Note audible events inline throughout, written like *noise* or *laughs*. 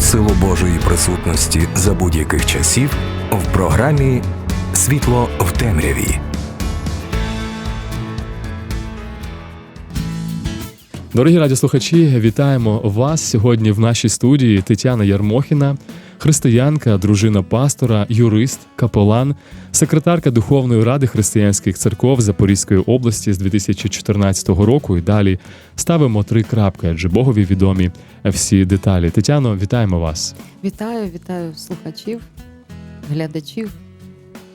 силу Божої присутності за будь-яких часів в програмі Світло в темряві. Дорогі радіослухачі, вітаємо вас сьогодні в нашій студії Тетяна Ярмохіна, християнка, дружина пастора, юрист, капелан, секретарка Духовної ради християнських церков Запорізької області з 2014 року. І далі ставимо три крапки, адже Богові відомі всі деталі. Тетяно, вітаємо вас. Вітаю, вітаю слухачів, глядачів.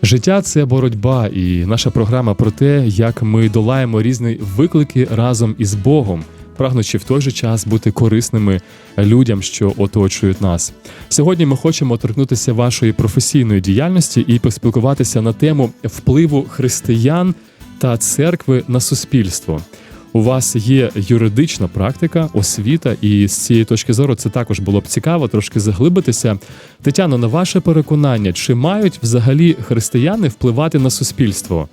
Життя це боротьба, і наша програма про те, як ми долаємо різні виклики разом із Богом, прагнучи в той же час бути корисними людям, що оточують нас. Сьогодні ми хочемо торкнутися вашої професійної діяльності і поспілкуватися на тему впливу християн та церкви на суспільство. У вас є юридична практика, освіта, і з цієї точки зору це також було б цікаво трошки заглибитися. Тетяно, на ваше переконання, чи мають взагалі християни впливати на суспільство?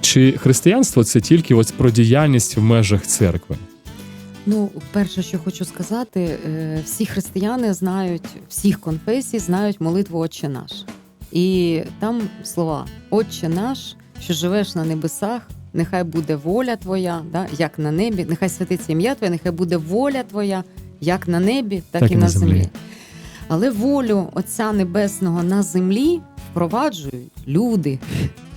Чи християнство це тільки ось про діяльність в межах церкви? Ну, перше, що хочу сказати, е, всі християни знають, всіх конфесій знають молитву Отче наш. І там слова Отче наш, що живеш на небесах, нехай буде воля Твоя, да, як на небі, нехай святиться ім'я Твоє, нехай буде воля Твоя, як на небі, так, і на землі. Але волю Отця Небесного на землі впроваджують люди,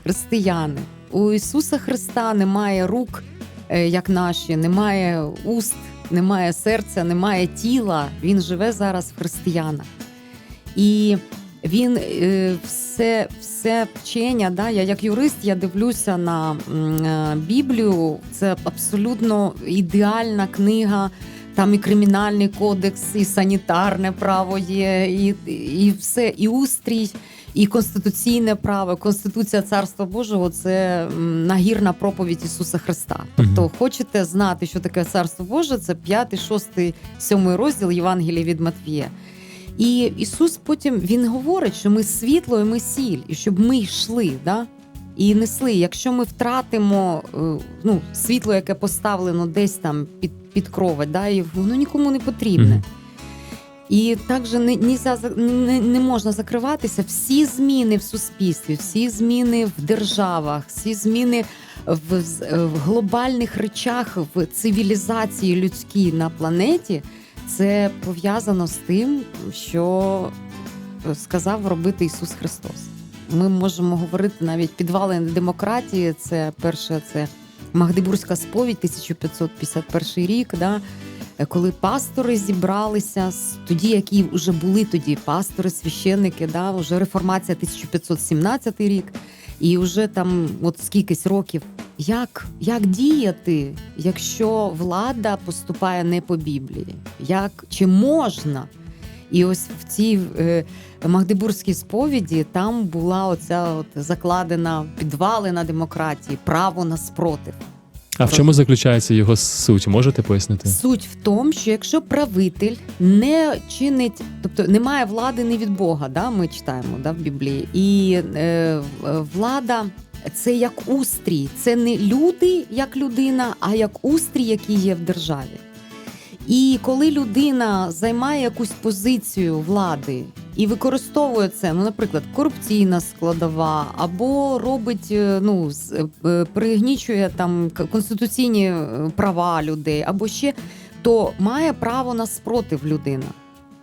християни. У Ісуса Христа немає рук, як наші, немає уст, немає серця, немає тіла. Він живе зараз в християнах. І він е, все, все вчення, да, я як юрист, я дивлюся на е, Біблію. Це абсолютно ідеальна книга. Там і кримінальний кодекс, і санітарне право є, і, і все, і устрій, і конституційне право. Конституція Царства Божого це нагірна проповідь Ісуса Христа. Тобто, хочете знати, що таке Царство Боже, це 5, 6, 7 розділ Євангелія від Матвія. І Ісус потім Він говорить, що ми світло і ми сіль, і щоб ми йшли, да? і несли. Якщо ми втратимо е, ну, світло, яке поставлено десь там під, під кровать, да? і воно нікому не потрібне. Мгм. І також не, не, не можна закриватися. Всі зміни в суспільстві, всі зміни в державах, всі зміни в, в глобальних речах в цивілізації людській на планеті. Це пов'язано з тим, що сказав робити Ісус Христос. Ми можемо говорити навіть підвалини демократії. Це перше, це Магдебурзька сповідь, 1551 рік. Да? Коли пастори зібралися тоді, які вже були тоді пастори, священники, да, вже реформація 1517 рік, і вже там от скількись років. Як, як діяти, якщо влада поступає не по Біблії? Як чи можна? І ось в цій е, Магдебурзькій сповіді там була оця от закладена підвалина демократії, право на спротив. А в чому заключається його суть? Можете пояснити? Суть в тому, що якщо правитель не чинить, тобто немає влади не від Бога, да, ми читаємо да, в Біблії, і е, влада це як устрій, це не люди як людина, а як устрій, який є в державі. І коли людина займає якусь позицію влади і використовує це, ну, наприклад, корупційна складова, або робить, е, ну, з- е, пригнічує там конституційні е, права людей, або ще, то має право на спротив людина.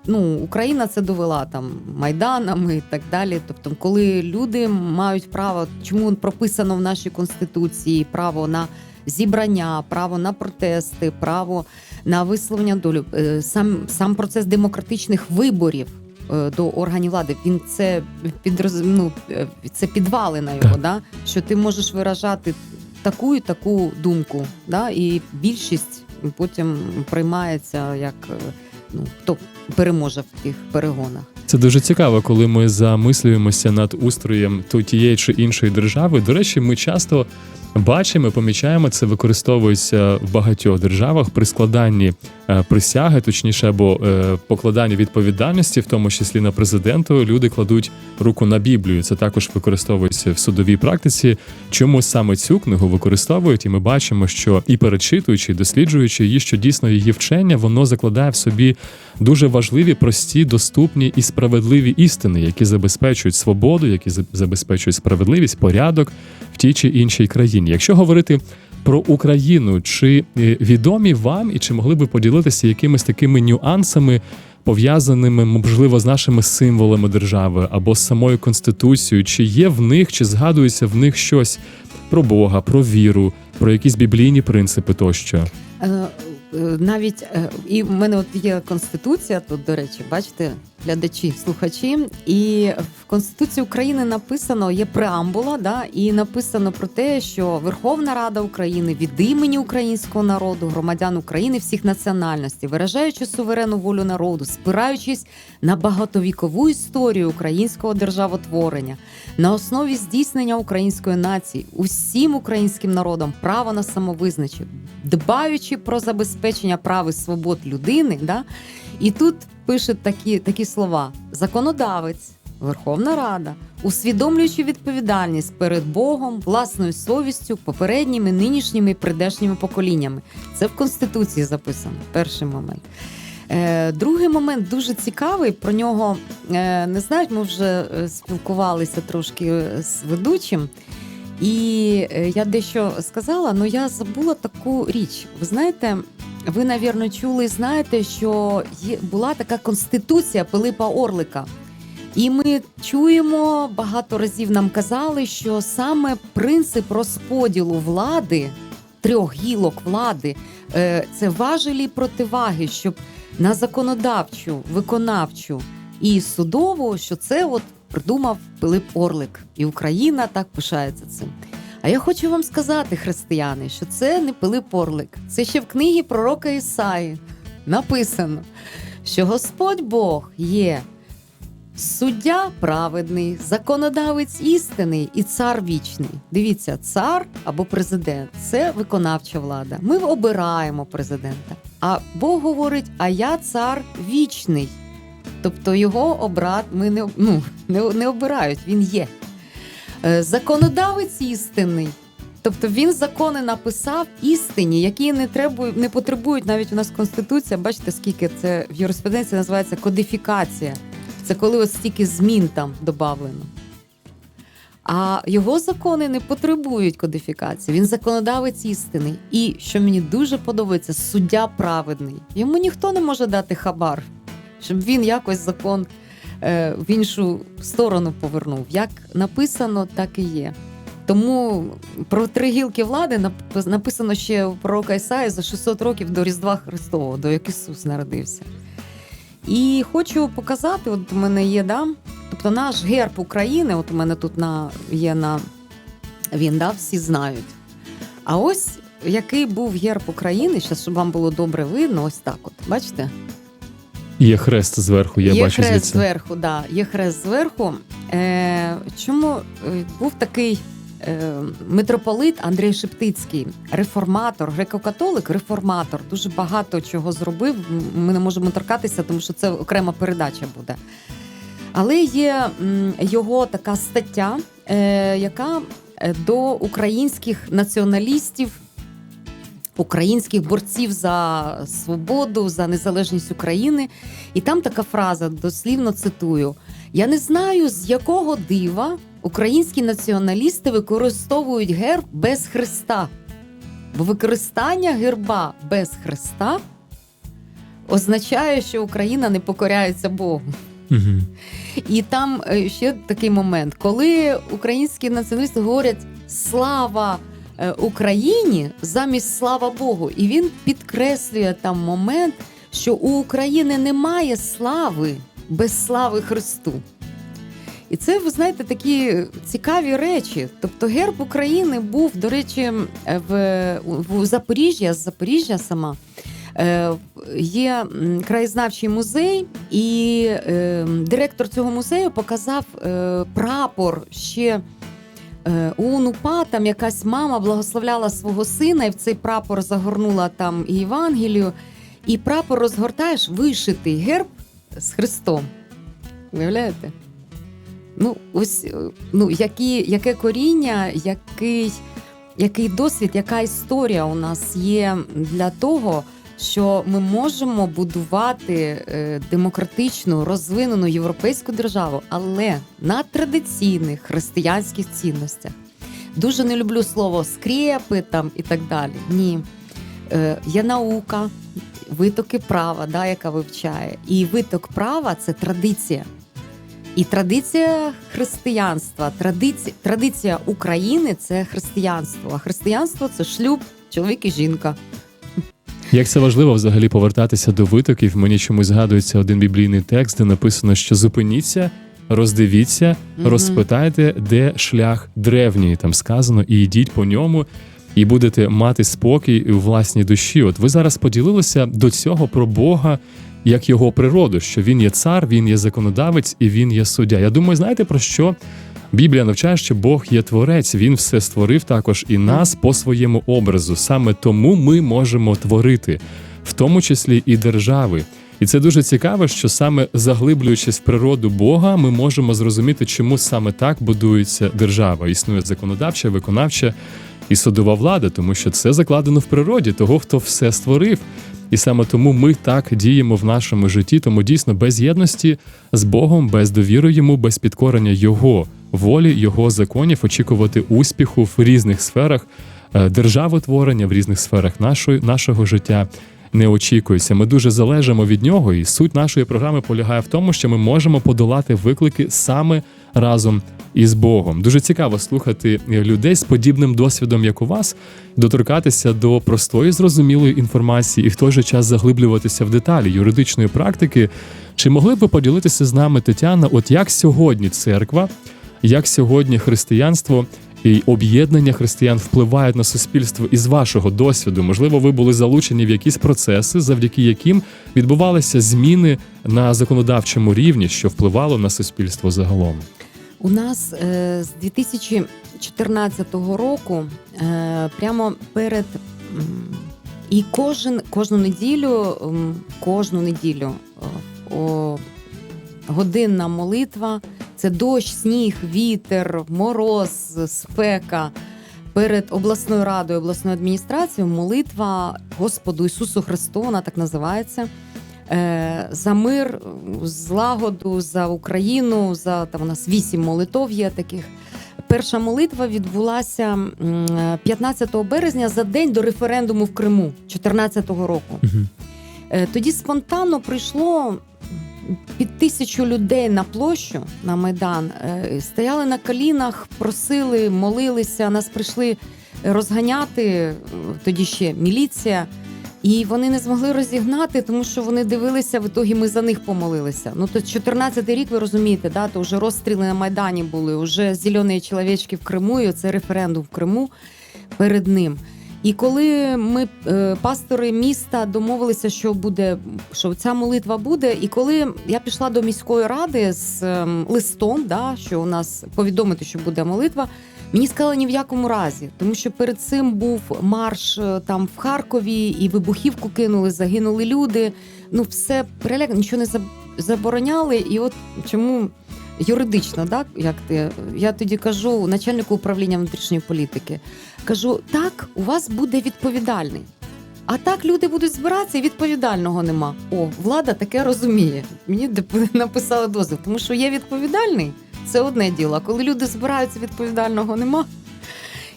Ну, Україна це довела там майданами і так далі. Тобто, коли люди мають право, чому прописано в нашій конституції право на зібрання, право на протести, право на висловлення долю, Е, сам, сам процес демократичних виборів е, до органів влади. Він це підроз... ну, е, це підвалина його, да? що ти можеш виражати таку і таку думку, да? і більшість потім приймається як ну, хто переможе в тих перегонах. Це дуже цікаво, коли ми замислюємося над устроєм тієї чи іншої держави. До речі, ми часто бачимо, помічаємо це використовується в багатьох державах при складанні е, присяги, точніше, або е, покладанні відповідальності, в тому числі на президенту. Люди кладуть руку на Біблію. Це також використовується в судовій практиці. Чому саме цю книгу використовують? І ми бачимо, що і перечитуючи, і досліджуючи її, що дійсно її вчення, воно закладає в собі дуже важливі, прості, доступні і справедливі істини, які забезпечують свободу, які за- забезпечують справедливість, порядок в тій чи іншій країні. Якщо говорити про Україну, чи е, відомі вам і чи могли би поділитися якимись такими нюансами, пов'язаними, можливо, з нашими символами держави або з самою конституцією, чи є в них, чи згадується в них щось про Бога, про віру, про якісь біблійні принципи тощо? Е, Навіть е, і в мене от є конституція тут, до речі, бачите, глядачі, слухачі. І в Конституції України написано, є преамбула, да, і написано про те, що Верховна Рада України від імені українського народу, громадян України всіх національностей, виражаючи суверенну волю народу, спираючись на багатовікову історію українського державотворення, на основі здійснення української нації, усім українським народом право на самовизначення, дбаючи про забезпечення прав і свобод людини. Да? І тут пише такі, такі слова: законодавець, Верховна Рада, усвідомлюючи відповідальність перед Богом, власною совістю, попередніми, нинішніми і прийдешніми поколіннями. Це в Конституції записано. Перший момент. Е, Другий момент дуже цікавий. Про нього е, не знають. Ми вже е, спілкувалися трошки е, з ведучим. І е, я дещо сказала, але я забула таку річ. Ви знаєте, ви, навірно, чули знаєте, що була така конституція Пилипа Орлика. І ми чуємо, багато разів нам казали, що саме принцип розподілу влади, трьох гілок влади, е, це важелі противаги, щоб на законодавчу, виконавчу і судову, що це от придумав Пилип Орлик, і Україна так пишається цим. А я хочу вам сказати, християни, що це не Пилип Орлик. Це ще в книгі пророка Ісаї написано, що Господь Бог є суддя праведний, законодавець істинний і цар вічний. Дивіться, цар або президент це виконавча влада. Ми обираємо президента. А Бог говорить: а я цар вічний. Тобто його обрат ми не, ну, не, не обирають, він є. Е, Законодавець істинний. Тобто він закони написав істині, які не требують, не потребують навіть у нас конституція. Бачите, скільки це в юриспруденції називається кодифікація. Це коли ось стільки змін там додавлено. А його закони не потребують кодифікації. Він законодавець істини. І що мені дуже подобається, суддя праведний. Йому ніхто не може дати хабар, щоб він якось закон е, в іншу сторону повернув. Як написано, так і є. Тому про три гілки влади написано ще у пророка Ісаї за 600 років до Різдва Христового, до як Ісус народився. І хочу показати: от у мене є, да, тобто наш герб України, от у мене тут на, є на він, да, всі знають. А ось який був герб України, зараз, щоб вам було добре видно, ось так. От, бачите? Є хрест зверху, я є бачу хрест звідси. зверху, да, є хрест зверху. Е, чому е, був такий е, митрополит Андрій Шептицький, реформатор, греко-католик, реформатор, дуже багато чого зробив. Ми не можемо торкатися, тому що це окрема передача буде. Але є його така стаття, е, яка е, до українських націоналістів, українських борців за свободу, за незалежність України. І там така фраза, дослівно цитую: Я не знаю, з якого дива українські націоналісти використовують герб без хреста. Бо використання герба без хреста означає, що Україна не покоряється Богу. Угу. І там е, ще такий момент, коли українські націоналісти говорять слава Україні замість слава Богу, і він підкреслює там момент, що у України немає слави без слави Христу. І це, ви знаєте, такі цікаві речі. Тобто герб України був, до речі, е, в, в Запоріжжя, з Запоріжжя сама. Е, Є краєзнавчий музей, і е, директор цього музею показав е, прапор ще. Е, УНУПА там якась мама благословляла свого сина, і в цей прапор загорнула там Євангелію. І прапор розгортаєш вишитий герб з Христом. Уявляєте? Ну, ось е, ну, які, яке коріння, який, який досвід, яка історія у нас є для того, що ми можемо будувати е, демократичну, розвинену європейську державу, але на традиційних християнських цінностях. Дуже не люблю слово скрепи там і так далі. Ні. Е, є наука, витоки права, да, яка вивчає. І виток права це традиція. І традиція християнства, традиція, традиція України це християнство. А християнство це шлюб, чоловік і жінка. Як це важливо взагалі повертатися до витоків? Мені чомусь згадується один біблійний текст, де написано, що зупиніться, роздивіться, розпитайте, де шлях древній. Там сказано, і йдіть по ньому, і будете мати спокій у власній душі. От ви зараз поділилися до цього про Бога. Як його природу, що він є цар, він є законодавець і він є суддя. Я думаю, знаєте про що Біблія навчає, що Бог є творець, він все створив також і нас по своєму образу. Саме тому ми можемо творити, в тому числі і держави. І це дуже цікаво, що саме заглиблюючись в природу Бога, ми можемо зрозуміти, чому саме так будується держава. Існує законодавча, виконавча і судова влада, тому що це закладено в природі того, хто все створив. І саме тому ми так діємо в нашому житті. Тому дійсно без єдності з Богом, без довіри йому, без підкорення Його волі, Його законів, очікувати успіху в різних сферах е, державотворення, в різних сферах нашої, нашого життя. Не очікується. Ми дуже залежимо від нього, і суть нашої програми полягає в тому, що ми можемо подолати виклики саме разом із Богом. Дуже цікаво слухати людей з подібним досвідом, як у вас, доторкатися до простої зрозумілої інформації і в той же час заглиблюватися в деталі юридичної практики. Чи могли б ви поділитися з нами, Тетяна, от як сьогодні церква, як сьогодні християнство і об'єднання християн впливають на суспільство із вашого досвіду? Можливо, ви були залучені в якісь процеси, завдяки яким відбувалися зміни на законодавчому рівні, що впливало на суспільство загалом. У нас е, з 2014 року е, прямо перед і кожен кожну неділю, кожну неділю е, о, годинна молитва. Це дощ, сніг, вітер, мороз, спека. Перед обласною радою, обласною адміністрацією молитва Господу Ісусу Христу, вона так називається. е, За мир, злагоду, за Україну, за там у нас вісім молитов є таких. Перша молитва відбулася 15 березня за день до референдуму в Криму 2014 року. Е, Тоді спонтанно прийшло під тисячу людей на площу на Майдан. Е, Стояли на колінах, просили, молилися. Нас прийшли розганяти е, тоді ще міліція. І вони не змогли розігнати, тому що вони дивилися, в ітогі ми за них помолилися. Ну то 14-й рік, ви розумієте, да, то вже розстріли на Майдані були, вже зелені чоловічки в Криму, і це референдум в Криму перед ним. І коли ми, е, пастори міста, домовилися, що буде, що ця молитва буде, і коли я пішла до міської ради з ем, листом, да, що у нас повідомити, що буде молитва, мені сказали ні в якому разі, тому що перед цим був марш е, там в Харкові, і вибухівку кинули, загинули люди. Ну, все переляк, нічого не забороняли. І от чому юридично, так як ти я тоді кажу начальнику управління внутрішньої політики. Кажу, так, у вас буде відповідальний. А так люди будуть збиратися, і відповідального нема. О, влада таке розуміє. Мені *laughs* написали дозвіл, тому що є відповідальний, це одне діло. Коли люди збираються, відповідального нема.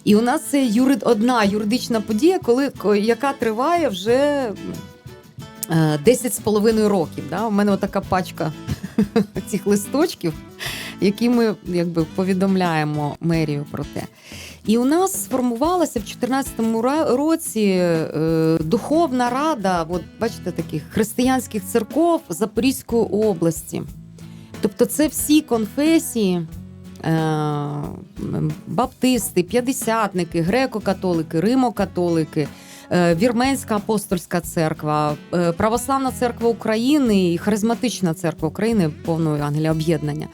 І у нас це юрид, одна юридична подія, коли, яка триває вже е, 10 з половиною років. Да? У мене така пачка *laughs* цих листочків, які ми якби повідомляємо мерію про те. І у нас сформувалася в 2014 році е, духовна рада, от бачите, таких християнських церков Запорізької області. Тобто, це всі конфесії. е, Баптисти, п'ятдесятники, греко-католики, римо-католики, Вірменська апостольська церква, е, Православна церква України і Харизматична церква України повного Ангелія об'єднання.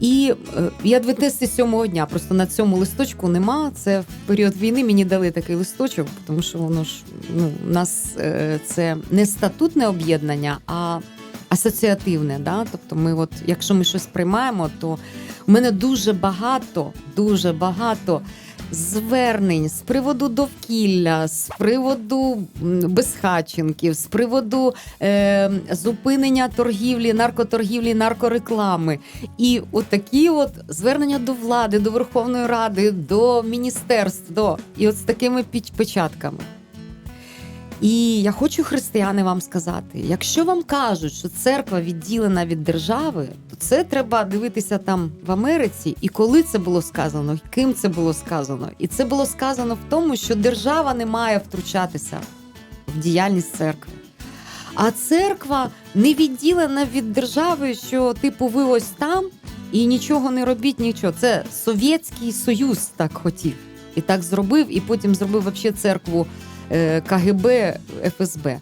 І е, я адвентисти сьомого дня. Просто на цьому листочку нема. Це в період війни мені дали такий листочок, тому що воно ж ну, у нас е, це не статутне об'єднання, а асоціативне. Да? Тобто, ми, от, якщо ми щось приймаємо, то у мене дуже багато, дуже багато звернень з приводу довкілля, з приводу безхатченків, з приводу е, зупинення торгівлі, наркоторгівлі, наркореклами. І отакі от звернення до влади, до Верховної Ради, до міністерств, до і от з такими печатками. І я хочу, християни, вам сказати: якщо вам кажуть, що церква відділена від держави, то це треба дивитися там в Америці, і коли це було сказано, і ким це було сказано. І це було сказано в тому, що держава не має втручатися в діяльність церкви. А церква не відділена від держави, що типу ви ось там і нічого не робіть, нічого. Це Совєтський Союз так хотів і так зробив, і потім зробив вообще церкву КГБ, ФСБ.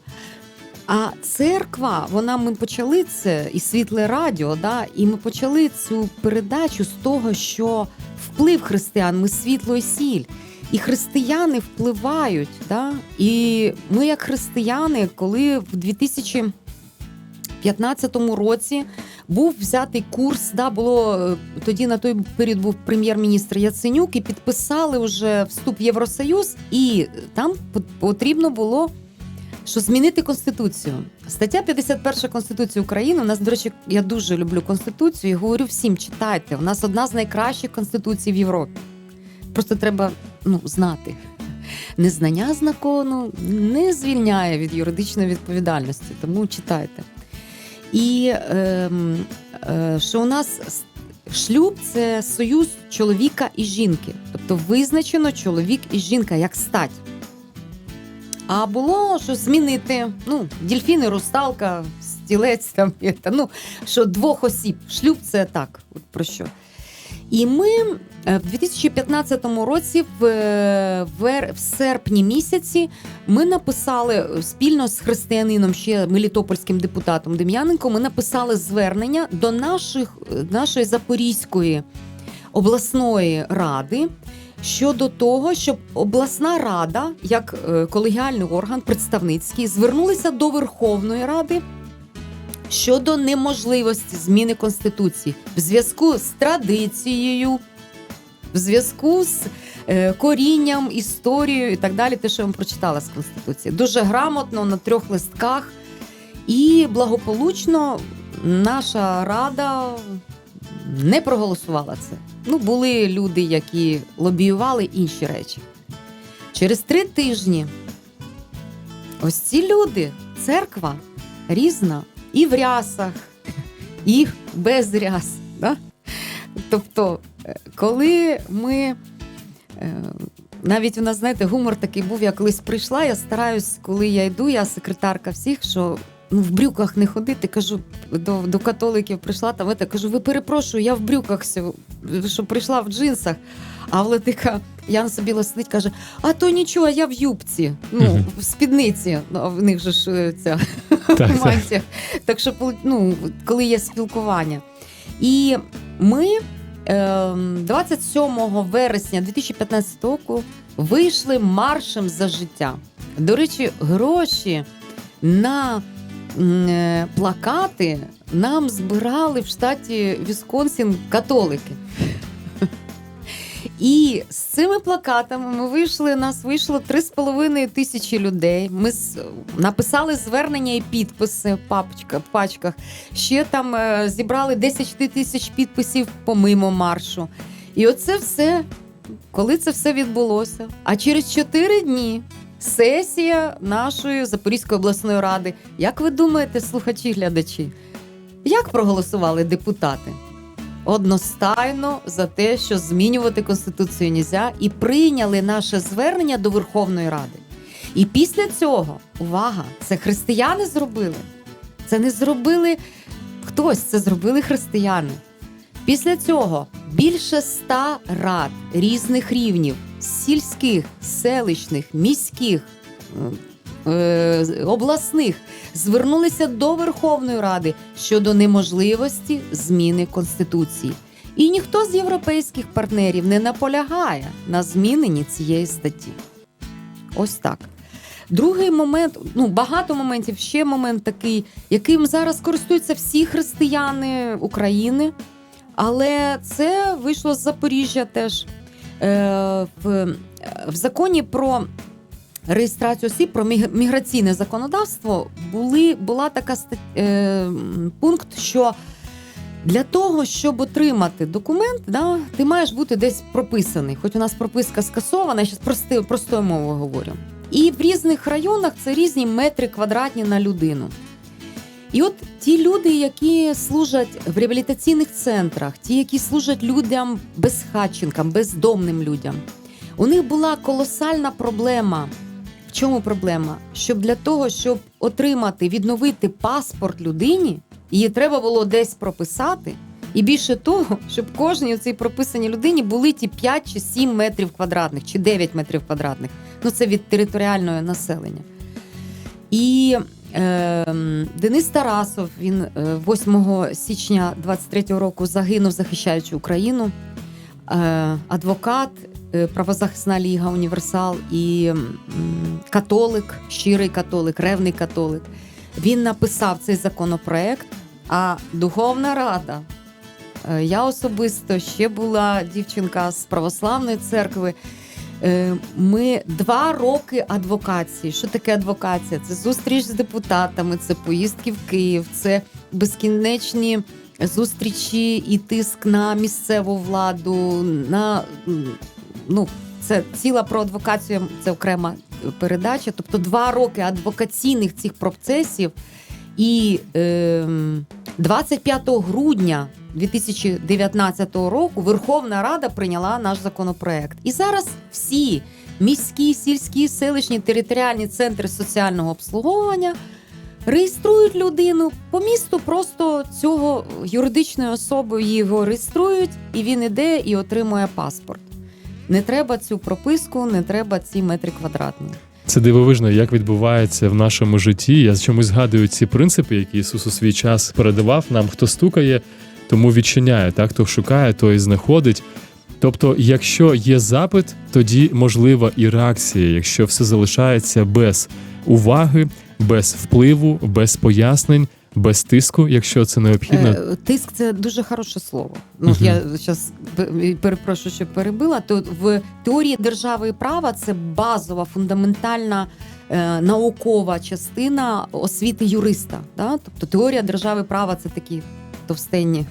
А церква, вона ми почали це і світле радіо, да, і ми почали цю передачу з того, що вплив християн, ми світло і сіль. І християни впливають. Да? І ми, як християни, коли в 2015 році був взятий курс, да, було е, тоді на той період був прем'єр-міністр Яценюк, і підписали вже вступ в Євросоюз, і там потрібно було. Що змінити конституцію? Стаття 51 Конституції України. У нас, до речі, я дуже люблю конституцію і говорю всім: читайте. У нас одна з найкращих конституцій в Європі. Просто треба ну, знати. Незнання закону не звільняє від юридичної відповідальності, тому читайте. І ем, е, що у нас шлюб це союз чоловіка і жінки. Тобто визначено чоловік і жінка як стать. А було що змінити ну, дільфіни, русталка, стілець там, *laughs* ну, що двох осіб. Шлюб це так, от про що. І ми е, в 2015 році, в, е, в серпні місяці, ми написали е, спільно з християнином, ще мелітопольським депутатом Дем'яненко, ми написали звернення до наших, нашої Запорізької обласної ради. Щодо того, щоб обласна рада, як колегіальний орган представницький, звернулися до Верховної Ради щодо неможливості зміни конституції в зв'язку з традицією, в зв'язку з е, корінням, історією і так далі, те, що я вам прочитала з конституції. Дуже грамотно на трьох листках. І благополучно наша рада не проголосувала це. Ну, були люди, які лобіювали інші речі. Через три тижні ось ці люди, церква різна, і в рясах, і без ряс. Да? Тобто, е, коли ми. е, Навіть у нас, знаєте, гумор такий був, я колись прийшла, я стараюсь, коли я йду, я секретарка всіх, що ну, в брюках не ходити. Кажу, до, до католиків прийшла, там это, кажу, ви перепрошую, я в брюках, що прийшла в джинсах. А Владика Ян собі сидить, каже: а то нічого, я в юбці, ну, в спідниці. Ну, а в них же ж е, ця Так, мантія. Так що, ну, коли є спілкування. І ми ем, 27 вересня 2015 року вийшли маршем за життя. До речі, гроші на е, плакати нам збирали в штаті Вісконсін католики. І з цими плакатами ми вийшли. Нас вийшло 3,5 тисячі людей. Ми написали звернення і підписи в папочка, в пачках. Ще там е, зібрали 10 тисяч підписів помимо маршу. І оце все, коли це все відбулося. А через 4 дні сесія нашої Запорізької обласної ради. Як ви думаєте, слухачі, глядачі, як проголосували депутати? Одностайно за те, що змінювати конституцію нельзя, і прийняли наше звернення до Верховної Ради. І після цього, увага, це християни зробили. Це не зробили хтось, це зробили християни. Після цього більше ста рад різних рівнів сільських, селищних, міських обласних звернулися до Верховної Ради щодо неможливості зміни Конституції. І ніхто з європейських партнерів не наполягає на зміненні цієї статті. Ось так. Другий момент, ну багато моментів. Ще момент такий, яким зараз користуються всі християни України, але це вийшло з Запоріжжя теж. Е, в, в законі про реєстрацію осіб, про міг- міграційне законодавство були, була така е, пункт, що для того, щоб отримати документ, да, ти маєш бути десь прописаний. Хоч у нас прописка скасована, я зараз простою мовою говорю. І в різних районах це різні метри квадратні на людину. І от ті люди, які служать в реабілітаційних центрах, ті, які служать людям безхатченкам, бездомним людям, у них була колосальна проблема. Чому проблема? Щоб для того, щоб отримати, відновити паспорт людині, її треба було десь прописати. І більше того, щоб кожній цій прописаній людині були ті 5 чи 7 метрів квадратних, чи 9 метрів квадратних. Ну це від територіального населення. І е, Денис Тарасов, він е, 8 січня 23-го року загинув, захищаючи Україну. Е, адвокат, е, правозахисна ліга Універсал і католик, щирий католик, ревний католик. Він написав цей законопроект, а Духовна Рада. е, Я особисто ще була дівчинка з православної церкви. Ми два роки адвокації. Що таке адвокація? Це зустріч з депутатами, це поїздки в Київ, це безкінечні зустрічі і тиск на місцеву владу. На ну, це ціла про адвокацію, це окрема передача. Тобто два роки адвокаційних цих процесів. І е, 25 грудня 2019 року Верховна Рада прийняла наш законопроект. І зараз всі міські, сільські, селищні територіальні центри соціального обслуговування реєструють людину по місту. Просто цього юридичної особи його реєструють, і він іде і отримує паспорт. Не треба цю прописку, не треба ці метри квадратні. Це дивовижно, як відбувається в нашому житті. Я чомусь згадую ці принципи, які Ісус у свій час передавав нам, хто стукає, тому відчиняє, так хто шукає, той знаходить. Тобто, якщо є запит, тоді можлива і реакція, якщо все залишається без уваги, без впливу, без пояснень, без тиску, якщо це необхідно. Е, Тиск це дуже хороше слово. Ну Мгм. я зараз перепрошую, що перебила. То в теорії держави і права це базова, фундаментальна е, наукова частина освіти юриста. Да? Тобто теорія держави і права це такі товстенні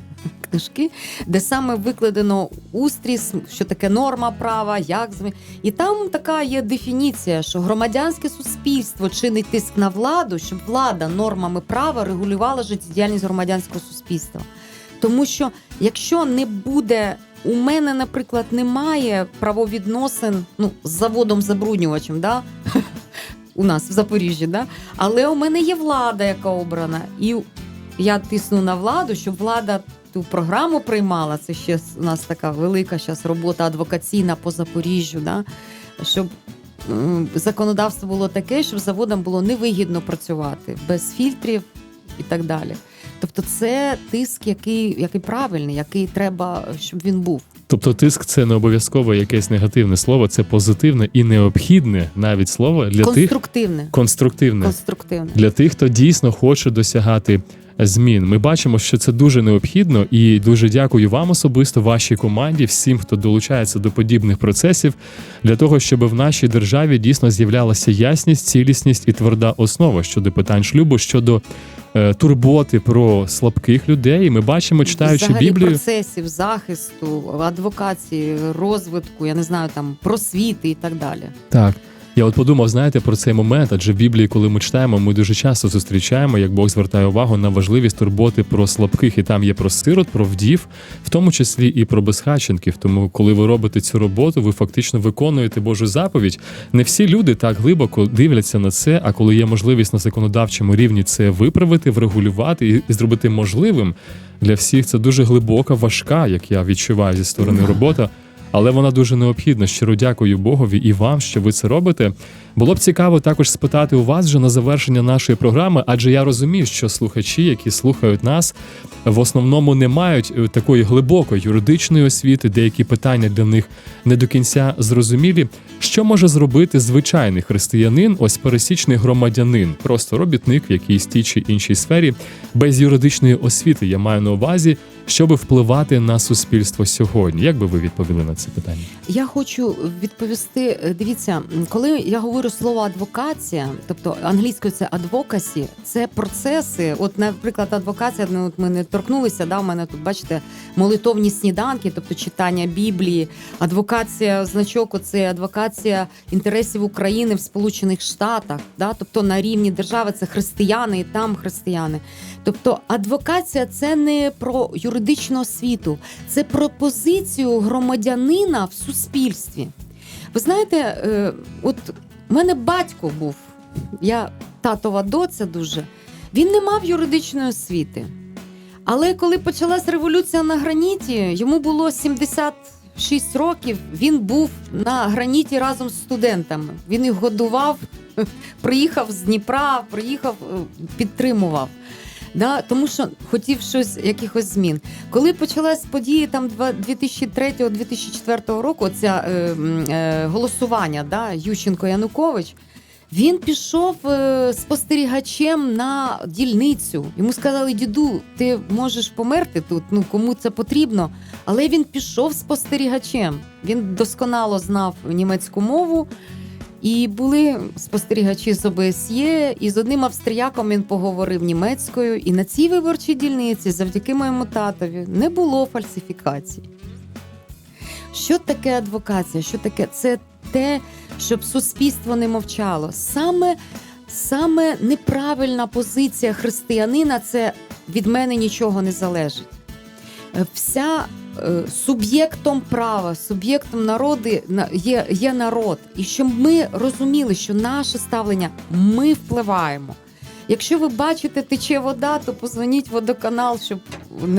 книжки, де саме викладено устріс, що таке норма права, як змі- і там така є дефініція, що громадянське суспільство чинить тиск на владу, щоб влада нормами права регулювала життєдіяльність громадянського суспільства. Тому що якщо не буде, у мене, наприклад, немає правовідносин ну, з заводом забруднювачем, да? *laughs* у нас в Запоріжжі, да? але у мене є влада, яка обрана, і я тисну на владу, щоб влада ту програму приймала. Це ще у нас така велика зараз робота адвокаційна по Запоріжжю, да? щоб законодавство було таке, щоб заводам було невигідно працювати без фільтрів і так далі. Тобто, це тиск, який, який правильний, який треба, щоб він був. Тобто, тиск це не обов'язково якесь негативне слово, це позитивне і необхідне навіть слово для тих Конструктивне. конструктивне. Конструктивне. для тих, хто дійсно хоче досягати змін. Ми бачимо, що це дуже необхідно, і дуже дякую вам особисто, вашій команді, всім, хто долучається до подібних процесів, для того, щоб в нашій державі дійсно з'являлася ясність, цілісність і тверда основа щодо питань шлюбу, щодо е, турботи про слабких людей. І ми бачимо, читаючи Взагалі Біблію. процесів захисту, адвокації, розвитку, я не знаю, там просвіти і так далі. Так. Я от подумав, знаєте, про цей момент, адже в Біблії, коли ми читаємо, ми дуже часто зустрічаємо, як Бог звертає увагу на важливість турботи про слабких, і там є про сирот, про вдів, в тому числі і про безхатченків. Тому, коли ви робите цю роботу, ви фактично виконуєте Божу заповідь. Не всі люди так глибоко дивляться на це. А коли є можливість на законодавчому рівні це виправити, врегулювати і зробити можливим для всіх, це дуже глибока, важка, як я відчуваю зі сторони робота. Але вона дуже необхідна. Щиро дякую Богові і вам, що ви це робите. Було б цікаво також спитати у вас вже на завершення нашої програми, адже я розумію, що слухачі, які слухають нас, в основному не мають е, такої глибокої юридичної освіти, деякі питання для них не до кінця зрозумілі. Що може зробити звичайний християнин, ось пересічний громадянин, просто робітник в якійсь тій чи іншій сфері, без юридичної освіти, я маю на увазі, щоб впливати на суспільство сьогодні? Як би ви відповіли на це питання? Я хочу відповісти. е, Дивіться, коли я говорю слово адвокація, тобто англійською це адвокасі, це процеси. От, наприклад, адвокація, ну от ми не торкнулися. Да, у мене тут бачите молитовні сніданки, тобто читання Біблії, адвокація значок, це адвокація інтересів України в Сполучених Штатах, да, тобто на рівні держави це християни і там християни. Тобто адвокація це не про юридичну освіту, це про позицію громадянина в суспільстві. Ви знаєте, е, от у мене батько був, я татова доця дуже. Він не мав юридичної освіти. Але коли почалась революція на граніті, йому було 76 років. Він був на граніті разом з студентами. Він їх годував, *laughs* приїхав з Дніпра, приїхав, е, підтримував. Да, тому що хотів щось, якихось змін. Коли почалась події там 2003-2004 року, ця е, е, голосування, да, Ющенко Янукович, він пішов е, спостерігачем на дільницю. Йому сказали: діду, ти можеш померти тут. Ну кому це потрібно? Але він пішов спостерігачем. Він досконало знав німецьку мову. І були спостерігачі з ОБСЄ, і з одним австріяком він поговорив німецькою. І на цій виборчій дільниці, завдяки моєму татові, не було фальсифікацій. Що таке адвокація? Що таке? Це те, щоб суспільство не мовчало. Саме, саме неправильна позиція християнина це від мене нічого не залежить. Е, Вся суб'єктом права, суб'єктом народи є, є народ. І щоб ми розуміли, що наше ставлення ми впливаємо. Якщо ви бачите, тече вода, то позвоніть водоканал, щоб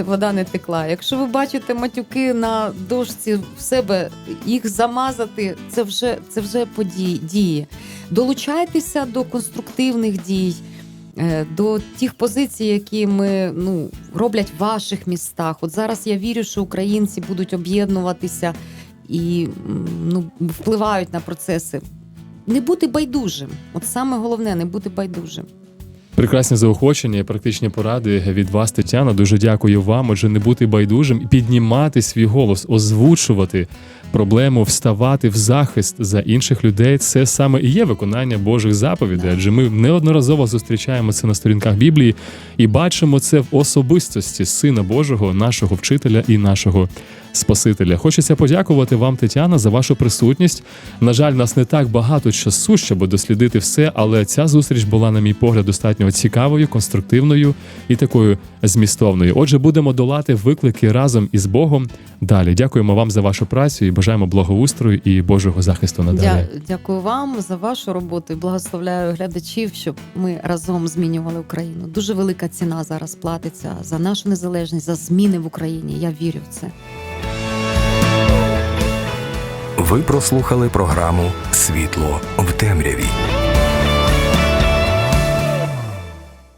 вода не текла. Якщо ви бачите матюки на дошці в себе, їх замазати, це вже, це вже події, дії. Долучайтеся до конструктивних дій, е, до тих позицій, які ми ну, роблять в ваших містах. От зараз я вірю, що українці будуть об'єднуватися і ну, впливають на процеси. Не бути байдужим. От саме головне не бути байдужим. Прекрасні заохочення і практичні поради від вас, Тетяна. Дуже дякую вам. Отже, не бути байдужим і піднімати свій голос, озвучувати проблему, вставати в захист за інших людей. Це саме і є виконання Божих заповідей. Адже ми неодноразово зустрічаємо це на сторінках Біблії і бачимо це в особистості Сина Божого, нашого вчителя і нашого. Спасителя, хочеться подякувати вам, Тетяна, за вашу присутність. На жаль, нас не так багато часу, щоб дослідити все, але ця зустріч була, на мій погляд, достатньо цікавою, конструктивною і такою змістовною. Отже, будемо долати виклики разом із Богом. Далі дякуємо вам за вашу працю і бажаємо благоустрою і Божого захисту надалі. Дя- дякую вам за вашу роботу і благословляю глядачів, щоб ми разом змінювали Україну. Дуже велика ціна зараз платиться за нашу незалежність, за зміни в Україні. Я вірю в це. Ви прослухали програму Світло в темряві.